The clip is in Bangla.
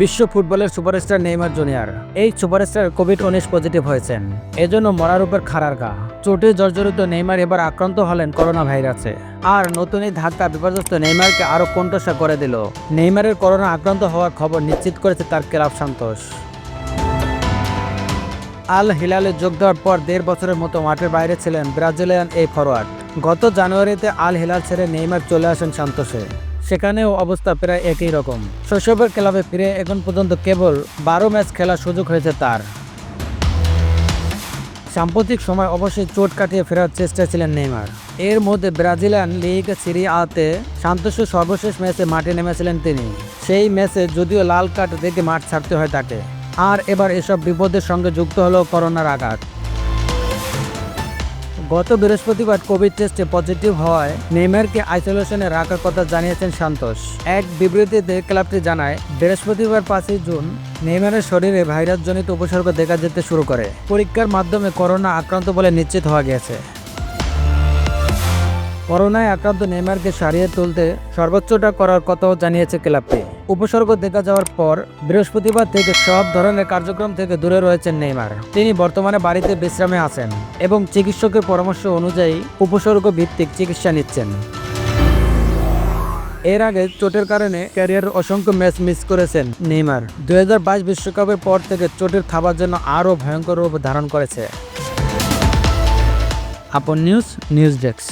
বিশ্ব ফুটবলের সুপারস্টার নেইমার জুনিয়র। এই সুপারস্টার কোভিড উনিশ পজিটিভ হয়েছেন। এজন্য মরার উপর খাড়ার গা। চোটে জর্জরিত নেইমার এবার আক্রান্ত হলেন করোনা ভাইরাসে আর নতুন এই ধাক্কা বিপর্যস্ত নেইমারকে আরও কণ্ঠসা করে দিল। নেইমারের করোনা আক্রান্ত হওয়ার খবর নিশ্চিত করেছে তার ক্লাব সন্তোষ। আল হিলালে যোগ দেওয়ার পর দেড় বছরের মতো মাঠের বাইরে ছিলেন ব্রাজিলিয়ান এই ফরোয়ার্ড। গত জানুয়ারিতে আল হিলাল ছেড়ে নেইমার চলে আসেন সান্তোসে সেখানেও অবস্থা প্রায় একই রকম। শৈশবের ক্লাবে ফিরে এখন পর্যন্ত কেবল বারো ম্যাচ খেলার সুযোগ হয়েছে তার। সাম্প্রতিক সময় অবশ্যই চোট কাটিয়ে ফেরার চেষ্টা ছিলেন নেইমার। এর মধ্যে ব্রাজিলিয়ান লিগ সিরি আতে সান্তোসের সর্বশেষ ম্যাচে মাঠে নেমেছিলেন তিনি। সেই ম্যাচে যদিও লাল কার্ড দেখে মাঠ ছাড়তে হয় তাকে। আর এবার এসব বিপদের সঙ্গে যুক্ত হলো করোনার আঘাত। গত বৃহস্পতিবার কোভিড টেস্টে পজিটিভ হওয়ায় নেইমারকে আইসোলেশনে রাখার কথা জানিয়েছেন সান্তোষ। এক বিবৃতিতে ক্লাবটি জানায়, বৃহস্পতিবার পাঁচই জুন নেইমারের শরীরে ভাইরাসজনিত উপসর্গ দেখা যেতে শুরু করে। পরীক্ষার মাধ্যমে করোনা আক্রান্ত বলে নিশ্চিত হওয়া গেছে। করোনায় আক্রান্ত নেইমারকে সারিয়ে তুলতে সর্বোচ্চটা করার কথাও জানিয়েছে ক্লাবটি। উপসর্গ দেখা যাওয়ার পর বৃহস্পতিবার থেকে সব ধরনের কার্যক্রম থেকে দূরে রয়েছেন নেইমার। তিনি বর্তমানে বাড়িতে বিশ্রামে আছেন এবং চিকিৎসকের পরামর্শ অনুযায়ী উপসর্গ ভিত্তিক চিকিৎসা নিচ্ছেন। এর আগে চোটের কারণে ক্যারিয়ার অসংখ্য ম্যাচ মিস করেছেন নেইমার। দুই বিশ্বকাপের পর থেকে চোটের খাবার জন্য আরও ভয়ঙ্কর রূপ ধারণ করেছে। আপন নিউজ নিউজ ডেস্ক।